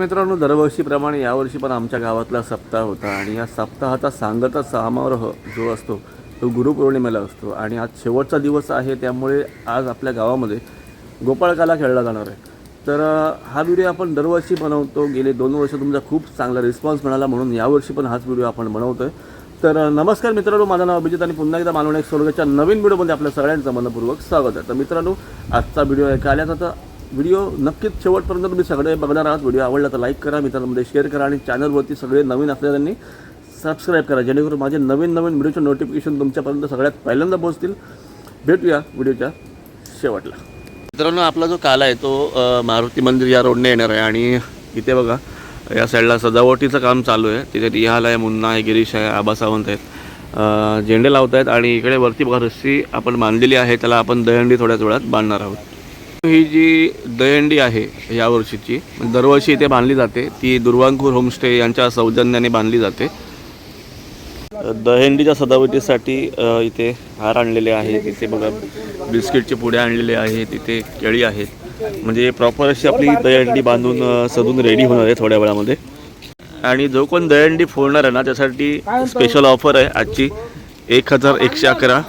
मित्रांनो दरवर्षीप्रमाणे यावर्षी पण आमच्या गावातला सप्ताह होता आणि या सप्ताहाचा सांगता समारोह जो असतो तो गुरुपौर्णिमेला असतो. आणि आज शेवटचा दिवस आहे त्यामुळे आज आपल्या गावामध्ये गोपाळकाला खेळला जाणार आहे. तर हा व्हिडिओ आपण दरवर्षी बनवतो. गेले दोन वर्ष तुमचा खूप चांगला रिस्पॉन्स मिळाला म्हणून यावर्षी पण हाच व्हिडिओ आपण बनवतो आहे तर नमस्कार मित्रांनो माझं नाव अभिजित आणि पुन्हा एकदा मालवण एक स्वर्गाच्या नवीन व्हिडिओमध्ये आपल्या सगळ्यांचं मनपूर्वक स्वागत आहे. तर मित्रांनो आजचा व्हिडिओ आहे का आल्याचा तर व्हिडिओ नक्कीच शेवटपर्यंत तुम्ही सगळे बघणार आहात. व्हिडिओ आवडला तर लाईक करा मित्रांमध्ये शेअर करा आणि चॅनलवरती सगळे नवीन असलेल्यांनी सबस्क्राईब करा. जेणेकरून माझे नवीन नवीन व्हिडिओचे नोटिफिकेशन तुमच्यापर्यंत सगळ्यात पहिल्यांदा पोहोचतील. भेटूया व्हिडिओच्या शेवटला. मित्रांनो आपला जो काला आहे तो मारुती मंदिर या रोडने येणार आहे आणि इथे बघा या साईडला सजावटीचं काम चालू आहे. तिथे रिहाल आहे मुन्ना आहे गिरीश आहे आबा सावंत आहेत. झेंडे लावत आहेत आणि इकडे वरती बघा रस्सी आपण बांधलेली आहे. त्याला आपण दहंडी थोड्याच वेळात बांधणार आहोत. ही जी दहंडी आहे या वर्षीची म्हणजे दरवर्षी इथे बांधली जाते ती दुर्वांकूर होमस्टे यांच्या सौजन्याने बांधली जाते. दहंडीच्या सजावटीसाठी इथे हार आणलेले आहेत इथे बघा बिस्किटचे पुढे आणलेले आहेत तिथे केळी आहेत. म्हणजे प्रॉपर अशी आपली दहंडी बांधून सजून रेडी होणार आहे थोड्या वेळामध्ये. आणि जो कोण दहंडी फोडणार आहे ना त्यासाठी स्पेशल ऑफर आहे आजची. एक हजार एकशे अकरा.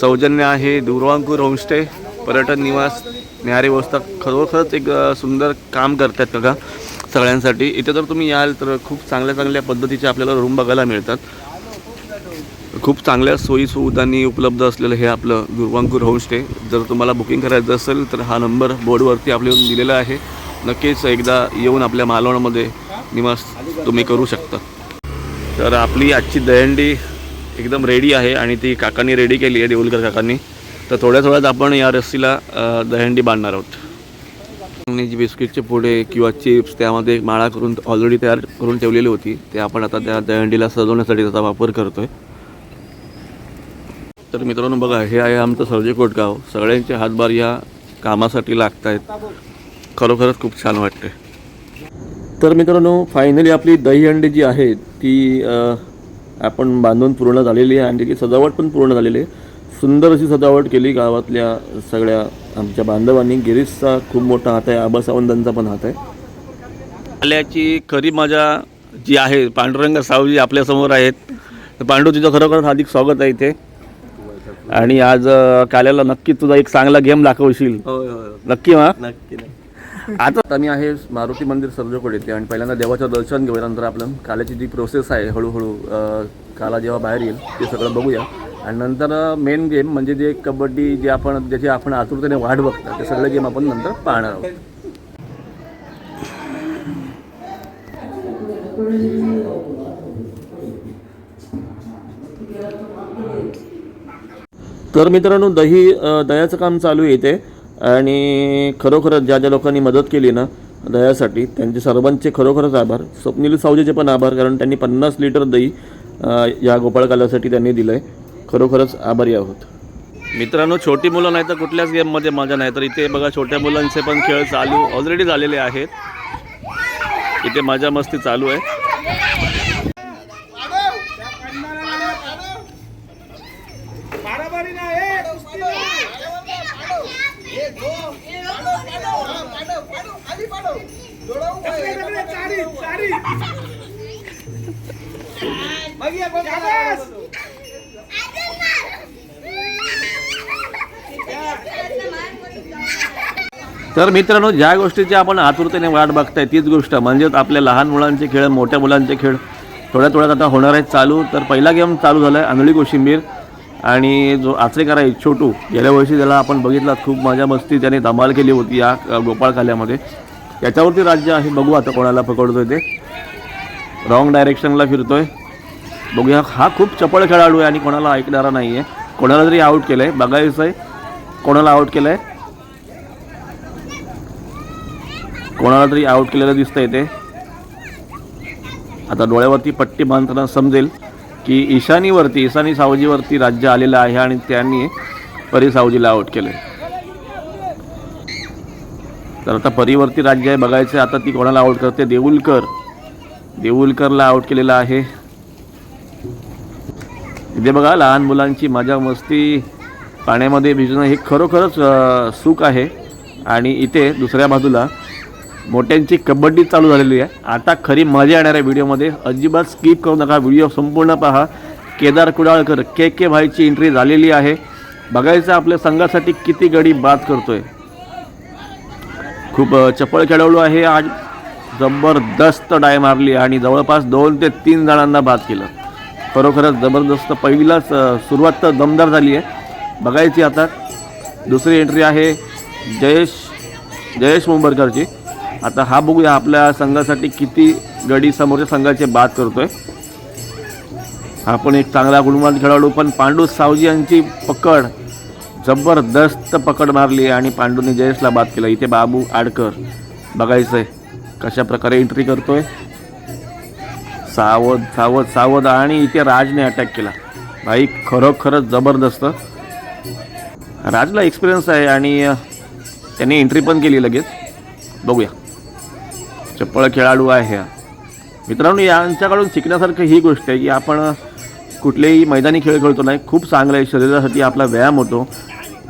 सौजन्य आहे दुर्वांकूर होमस्टे पर्यटन निवास न्यारी व्यवस्था खरोखरच एक सुंदर काम करतात का सगळ्यांसाठी. इथे जर तुम्ही याल तर खूप चांगल्या चांगल्या पद्धतीचे आपल्याला रूम बघायला मिळतात. खूप चांगल्या सोयीसुविधांनी उपलब्ध असलेलं हे आपलं दुर्वांकूर होमस्टे जर तुम्हाला बुकिंग करायचं असेल तर हा नंबर बोर्डवरती आपल्याला दिलेला आहे. नक्कीच एकदा येऊन आपल्या मालवणमध्ये निवास तुम्ही करू शकता. तर आपली आजची दहंडी एकदम रेडी आहे आणि ती काकांनी रेडी केली आहे देऊलकर काकांनी. तर थोड्या थोड्यात आपण या रस्सीला दहंडी बांधणार आहोत. जी बिस्किटचे पुढे किंवा चिप्स त्यामध्ये एक माळा करून ऑलरेडी तयार करून ठेवलेली होती. ते आपण आता त्या दहंडीला सजवण्यासाठी त्याचा वापर करतोय. तर मित्रांनो बघा हे आहे आमचं सर्जेकोट गाव. सगळ्यांचे हातभार या कामासाठी लागत आहेत खरोखरच खूप छान वाटते तर मित्रांनो फायनली आपली दहीहंडी जी आहे ती आपण बांधून पूर्ण झालेली आहे. आणि त्याची सजावट पण पूर्ण झालेली आहे. सुंदर अशी सजावट केली गावातल्या सगळ्या आमच्या बांधवांनी. गिरीशचा खूप मोठा हात आहे आबा सावंतांचा पण हात आहे. आल्याची खरी मजा जी आहे पांडुरंग सावजी आपल्यासमोर आहेत. पांडू तुझं खरोखर हार्दिक स्वागत आहे इथे. आणि आज काल्याला नक्की तुझा एक चांगला गेम दाखवशील. होय होय नक्की मा नक्की नाही आता आम्ही आहे मारुती मंदिर सर्जोकोड येते आणि पहिल्यांदा देवाचं दर्शन घेऊया नंतर आपलं काल्याची जी प्रोसेस आहे हळूहळू काला जेव्हा बाहेर येईल ते सगळं बघूया. आणि नंतर मेन गेम म्हणजे जे कबड्डी जे आपण ज्याची आपण आतुरतेने वाट बघतो ते सगळं गेम आपण नंतर पाहणार आहोत. तर मित्रांनो दही दह्याचं काम चालू आहे इथे. आणि खरोखरच ज्या ज्या लोकांनी मदत केली ना दह्यासाठी त्यांचे सर्वांचे खरोखरच आभार. स्वप्नील सावजेचे पण आभार कारण त्यांनी पन्नास लिटर दही या गोपाळकालासाठी त्यांनी दिलं आहे खरोखरच आभारी आहोत. मित्रांनो छोटी मुलं नाही तर कुठल्याच गेममध्ये मजा नाही. तर इथे बघा छोट्या मुलांचे पण खेळ चालू ऑलरेडी झालेले आहेत. इथे मजा मस्ती चालू आहे. तर मित्रांनो ज्या गोष्टीची आपण आतुरतेने वाट बघताय तीच गोष्ट म्हणजेच आपल्या लहान मुलांचे खेळ मोठ्या मुलांचे खेळ थोड्या थोड्यात आता होणार आहेत चालू. तर पहिला गेम चालू झाला आहे आंधळी कोशिंबीर. आणि जो आचरेकर आहे छोटू गेल्या वर्षी त्याला आपण बघितला खूप मजा मस्ती त्याने धमाल केली होती या गोपाळखाल्यामध्ये याच्यावरती राज्य आहे बघू आता कोणाला पकडतोय ते. रॉंग डायरेक्शनला फिरतोय. बघूया हा खूप चपळ खेळाडू आहे आणि कोणाला ऐकणारा नाही आहे कोणाला तरी आऊट केलं आहे बघायचं आहे कोणाला आऊट केलं आहे कोणाला तरी आऊट केलेलं दिसतं ते. आता डोळ्यावरती पट्टी बांधताना समजेल की ईशानीवरती ईशानी सावजीवरती राज्य आलेलं आहे आणि त्यांनी परी सावजीला आऊट केले तर आता परीवरती राज्य आहे बघायचं आता ती कोणाला आउट करते? देऊलकर. देऊलकरला आऊट केलेलं आहे. इथे बघा लहान मुलांची मजा मस्ती पाण्यामध्ये भिजणं हे खरोखरच सुख आहे. आणि इथे दुसऱ्या बाजूला मोठ्यांची कबड्डी चालू झालेली आहे. आता खरी मजा येणार आहे व्हिडिओमध्ये. अजिबात स्किप करू नका. व्हिडिओ संपूर्ण पहा. केदार कुडाळकर के के भाईची एंट्री झालेली आहे. बघायचं आपल्या संघासाठी किती गडी बाद करतोय. खूप चपळ खेळवलो आहे. आज जबरदस्त डाय मारली आणि जवळपास दोन ते तीन जणांना बाद केलं. खरोखरच जबरदस्त पहिलाच सुरुवात तर दमदार झाली आहे. बघायची आता. दुसरी एंट्री आहे जयेश जयेश मुंबरकरची. आता हा बघूया आपल्या संघासाठी किती गडी समोरच्या संघाचे बाद करतोय. हा पण एक चांगला गुणवान खेळाडू पण पांडू सावजी यांची पकड जबरदस्त पकड मारली आणि पांडूने जयेशला बाद केला. इथे बाबू आडकर बघायचंय कशा प्रकारे एंट्री करतोय. सावध सावध सावध आणि इथे राजने अटॅक केला. भाई खरोखरच जबरदस्त. राजला एक्सपिरियन्स आहे आणि त्याने एंट्री पण केली लगेच. बघूया. चप्पळ खेळाडू आहे. मित्रांनो यांच्याकडून शिकण्यासारखं ही गोष्ट आहे की आपण कुठलेही मैदानी खेळ खेळतो नाही. खूप चांगलं आहे. शरीरासाठी आपला व्यायाम होतो.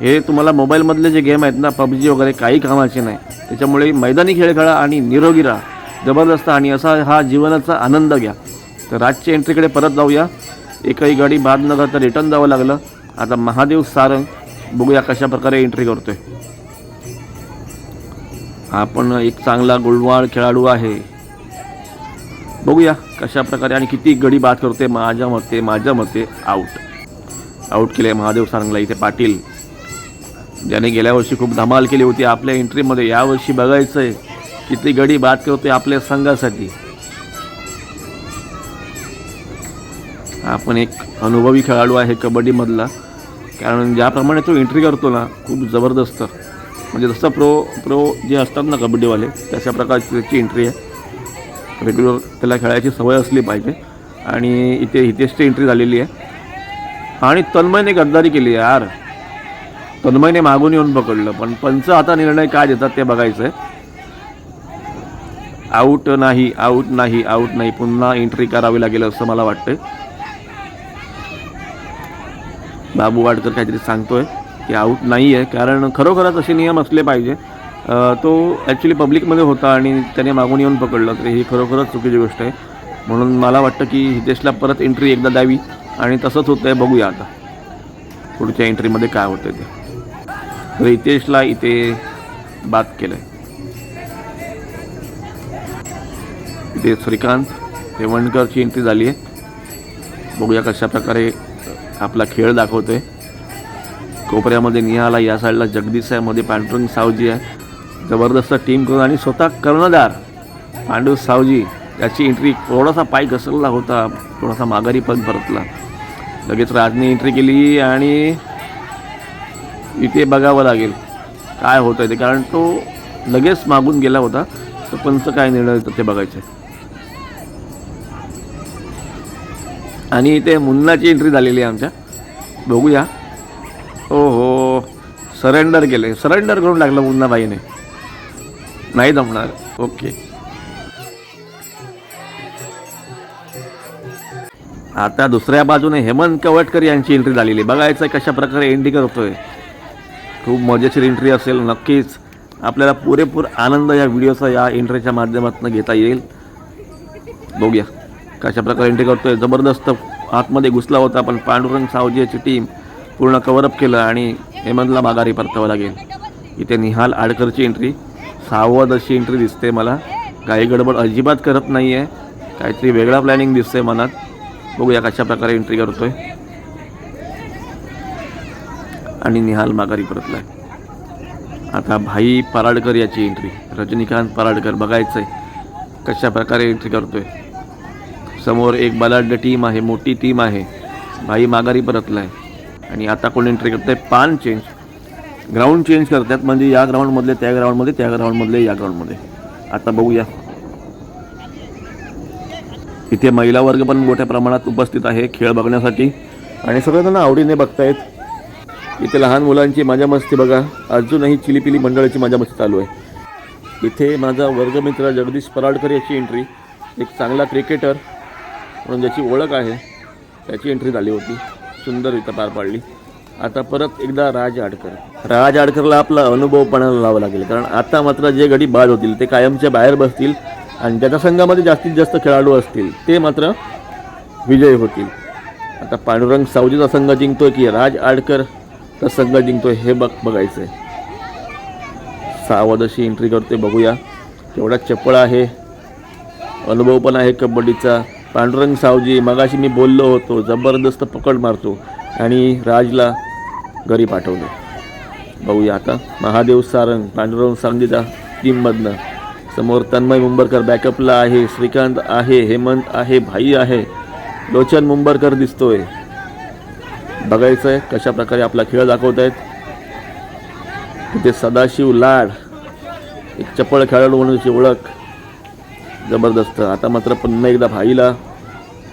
हे तुम्हाला मोबाईलमधले जे गेम आहेत ना पबजी वगैरे काही कामाचे नाही. त्याच्यामुळे मैदानी खेळ खेळा आणि निरोगी राहा. जबरदस्त आणि असा हा जीवनाचा आनंद घ्या. तर रातच्या एंट्रीकडे परत जाऊया. एकही गाडी बाद न करता रिटर्न जावं लागलं. आता महादेव सारंग बघूया कशा प्रकारे एंट्री करतोय. हा पण एक चांगला गुळवाळ खेळाडू आहे. बघूया कशा प्रकारे आणि किती गडी बाद करते. माझ्या मते माझ्या मते आऊट आऊट केले महादेव सांगला इथे पाटील. ज्याने गेल्या वर्षी खूप धमाल केली होती आपल्या एंट्रीमध्ये यावर्षी बघायचं आहे किती गडी बाद करतोय आपल्या संघासाठी. आपण एक अनुभवी खेळाडू आहे कबड्डीमधला. कारण ज्याप्रमाणे तो एंट्री करतो ना खूप जबरदस्त. म्हणजे जसं प्रो प्रो जे असतात ना कबड्डीवाले तशा प्रकारची त्याची एंट्री आहे. रेग्युलर त्याला खेळायची सवय असली पाहिजे. आणि इथे हितेशची एंट्री झालेली आहे. आणि तन्मयने गद्दारी केली आहे यार तन्मयने मागून येऊन पकडलं पण पंच आता निर्णय काय देतात ते बघायचं आहे आऊट नाही आऊट नाही आऊट नाही पुन्हा एंट्री करावी लागेल असं मला वाटतंय. बाबू वाडकर काहीतरी सांगतोय. की आऊट नाही आहे. कारण खरोखरच असे नियम असले पाहिजे. तो ॲक्च्युली पब्लिकमध्ये होता आणि त्याने मागून येऊन पकडलं. तर ही खरोखरच चुकीची गोष्ट आहे. म्हणून मला वाटतं की हितेशला परत एंट्री एकदा द्यावी आणि तसंच होतं आहे बघूया आता पुढच्या एंट्रीमध्ये काय होतं ते. तर हितेशला इथे बाद केलं आहे इथे श्रीकांत रेवणकरची एंट्री झाली आहे बघूया कशा प्रकारे आपला खेळ दाखवतो आहे कोपऱ्यामध्ये निहाला या साईडला जगदीश आहे. मध्ये पांडुरंग सावजी आहे. जबरदस्त टीम करून आणि स्वतः कर्णधार पांडू सावजी. त्याची एंट्री थोडासा पाय घसरला होता. थोडासा माघारी पण परतला. लगेच राजने एंट्री केली आणि इथे बघावं लागेल काय होतं आहे ते. कारण तो लगेच मागून गेला होता. तर पंच काय निर्णय होतं ते बघायचं आहे आणि इथे मुन्नाची एंट्री झालेली आहे आमच्या. बघूया. हो हो सरेंडर केले. सरेंडर करून टाकलं मुन्नाबाईने नाही जमणार. ओके आता दुसऱ्या बाजूने हेमंत कवटकर यांची एंट्री झालेली. आहे. बघायचं आहे कशा प्रकारे एंट्री करतोय. खूप मजेशीर एंट्री असेल नक्कीच. आपल्याला पुरेपूर आनंद या व्हिडिओचा या एंट्रीच्या माध्यमातून घेता येईल. बघूया कशा प्रकारे एंट्री करतोय. जबरदस्त आतमध्ये घुसला होता पण पांडुरंग सावजीची टीम पूर्ण कवरअप केलं आणि हेमंतला माघारी परतावं लागेल. इथे निहाल आडकरची एंट्री सावध अशी एंट्री दिसते मला. काही गडबड अजिबात करत नाही आहे काहीतरी वेगळा प्लॅनिंग दिसतंय मनात. बघूया कशा प्रकारे एंट्री करतोय. आणि निहाल माघारी परतलाय. आता भाई पराडकर याची एंट्री रजनीकांत पराडकर बघायचं आहे कशा प्रकारे एंट्री करतोय. समोर एक बलाढ्य टीम आहे मोठी टीम आहे. भाई माघारी परतला आहे आणि आता कोण एंट्री करत आहे पान चेंज ग्राउंड चेंज करतात म्हणजे या ग्राउंडमधले त्या ग्राउंडमध्ये त्या ग्राउंडमधले या ग्राउंडमध्ये आता बघूया. इथे महिला वर्ग पण मोठ्या प्रमाणात उपस्थित आहे खेळ बघण्यासाठी. आणि सगळेजण आवडीने बघतायत. इथे लहान मुलांची मजा मस्ती बघा. अजूनही चिलीपिली मंडळाची मजा मस्ती चालू आहे. इथे माझा वर्गमित्र जगदीश पराडकर याची एंट्री एक चांगला क्रिकेटर म्हणून ज्याची ओळख आहे त्याची एंट्री झाली होती. सुंदर पार पाडली. आता परत एकदा राज आडकर. राज आडकरला आपला अनुभव पणाला लावा लागेल. कारण आता मात्र जे गडी बाद होतील ते कायमच्या बाहेर बसतील आणि ज्याच्या संघामध्ये जास्तीत जास्त खेळाडू असतील ते मात्र विजयी होतील. आता पांडुरंग सावजीचा संघ जिंकतोय की राज आडकरचा संघ जिंकतोय हे बघ बघायचं आहे सावध अशी एंट्री करते बघूया. तेवढा चपळ आहे. अनुभव पण आहे कबड्डीचा. पांडुरंग सावजी मगाशी मी बोललो होतो जबरदस्त पकड मारतो आणि राजला घरी पाठवलं. बघूया आता. महादेव सारंग पांडुरंग सांगलीचा टीममधनं समोर तन्मय मुंबरकर बॅकअपला आहे श्रीकांत आहे हेमंत आहे भाई आहे. लोचन मुंबरकर दिसतोय. बघायचं आहे कशा प्रकारे आपला खेळ दाखवत आहेत तिथे सदाशिव लाड एक चपळ खेळाडू म्हणूनची ओळख. जबरदस्त. आता मात्र पुन्हा एकदा भाईला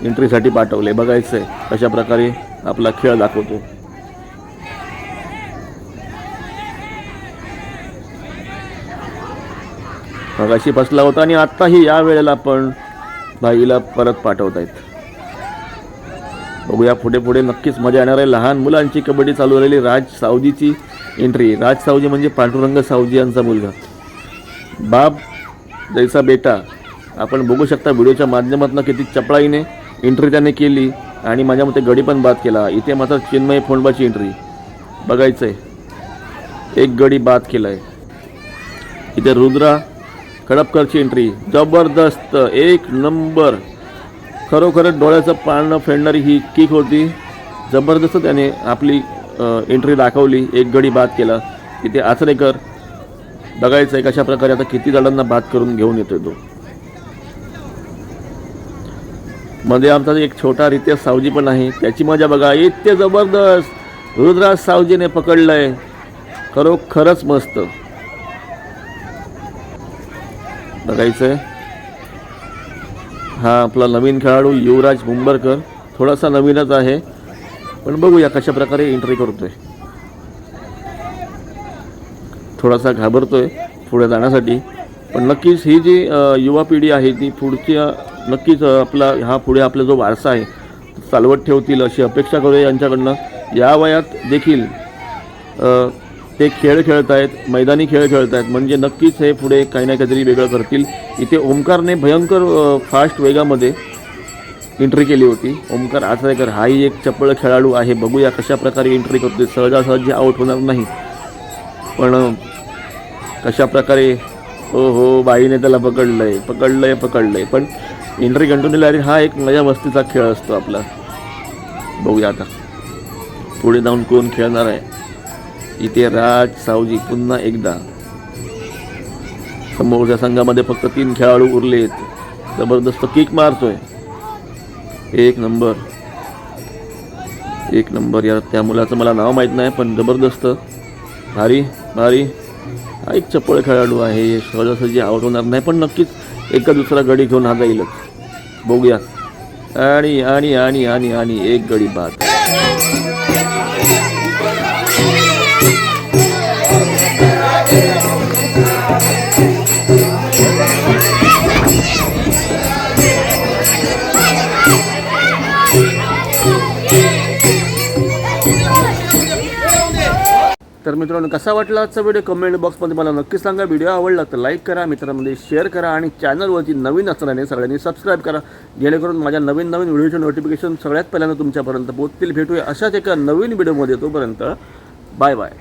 एंट्रीसाठी पाठवले. बघायचं आहे कशा प्रकारे आपला खेळ दाखवतो. मगाशी फसला होता आणि आत्ताही या वेळेला पण भाईला परत पाठवत आहेत बघूया पुढे पुढे नक्कीच मजा येणार आहे. लहान मुलांची कबड्डी चालू राहिली. राज सावजीची एंट्री राज सावजी म्हणजे पांडुरंग सावजी यांचा मुलगा. बाप जैसा बेटा. आपण बघू शकता व्हिडिओच्या माध्यमातून किती चपळाईने एंट्री त्याने केली आणि माझ्या मते गडी पण बाद केला. इथे मात्र चिन्मय फोंडबाची एंट्री बघायचं आहे एक गडी बाद केला आहे इथे रुद्रा कडपकरची एंट्री जबरदस्त एक नंबर. खरोखरच डोळ्याचं पाळणं फेडणारी ही किक होती. जबरदस्त त्याने आपली एंट्री दाखवली. एक गडी बाद केला. इथे आचरेकर. बघायचं आहे कशा प्रकारे आता किती जणांना बाद करून घेऊन येतोय तो. मध्ये आमचा एक छोटा रितेश सावजी पण आहे. त्याची मजा बघा. इतके जबरदस्त रुद्राज सावजीने पकडलंय. खरोखरच मस्त. बघायचं आहे हा आपला नवीन खेळाडू युवराज मुंबरकर. थोडासा नवीनच आहे. पण बघूया कशा प्रकारे एंट्री करतोय. थोडासा घाबरतोय पुढे जाण्यासाठी. पण नक्कीच ही जी युवा पिढी आहे ती पुढच्या नक्कीच आपला हा पुढे आपला जो वारसा आहे चालवत ठेवतील अशी अपेक्षा करूया यांच्याकडनं. या वयात देखील ते खेळ खेळत आहेत मैदानी खेळ खेळत आहेत. म्हणजे नक्कीच हे पुढे काही ना काहीतरी वेगळं करतील. इथे ओमकारने भयंकर फास्ट वेगामध्ये एंट्री केली होती. ओमकार आचरेकर हाही एक चपळ खेळाडू आहे. बघूया कशा प्रकारे एंट्री करते सहजासहजी आउट होणार नाही. पण कशा प्रकारे हो हो बाईने त्याला पकडलं आहे पकडलं आहे पकडलं आहे पण एंट्री कंटिन्यू हा एक मजा मस्तीचा खेळ असतो आपला. बघूया आता. पुढे जाऊन कोण खेळणार आहे? इथे राज सावजी पुन्हा एकदा. समोरच्या संघामध्ये फक्त तीन खेळाडू उरलेत. जबरदस्त किक मारतोय. एक नंबर. एक नंबर. या त्या मुलाचं मला नाव माहीत नाही पण जबरदस्त. भारी भारी. हा एक चपळ खेळाडू आहे. सहजासहजी आउट होणार नाही पण नक्कीच एका दुसरा गडी घेऊन हा जाईलच. बघूया आणि आणि आणि आणि आणि एक गडी बाद. तर मित्रांनो कसा वाटला आजचा व्हिडिओ कमेंट बॉक्समध्ये मला नक्की सांगा. व्हिडिओ आवडला तर लाईक करा मित्रांमध्ये शेअर करा आणि चॅनलवरती नवीन असणारे सगळ्यांनी सबस्क्राईब करा. जेणेकरून माझ्या नवीन नवीन व्हिडिओचे नोटिफिकेशन सगळ्यात पहिल्यांदा तुमच्यापर्यंत पोहोचतील. भेटूया अशाच एका नवीन व्हिडिओमध्ये तोपर्यंत. Bye bye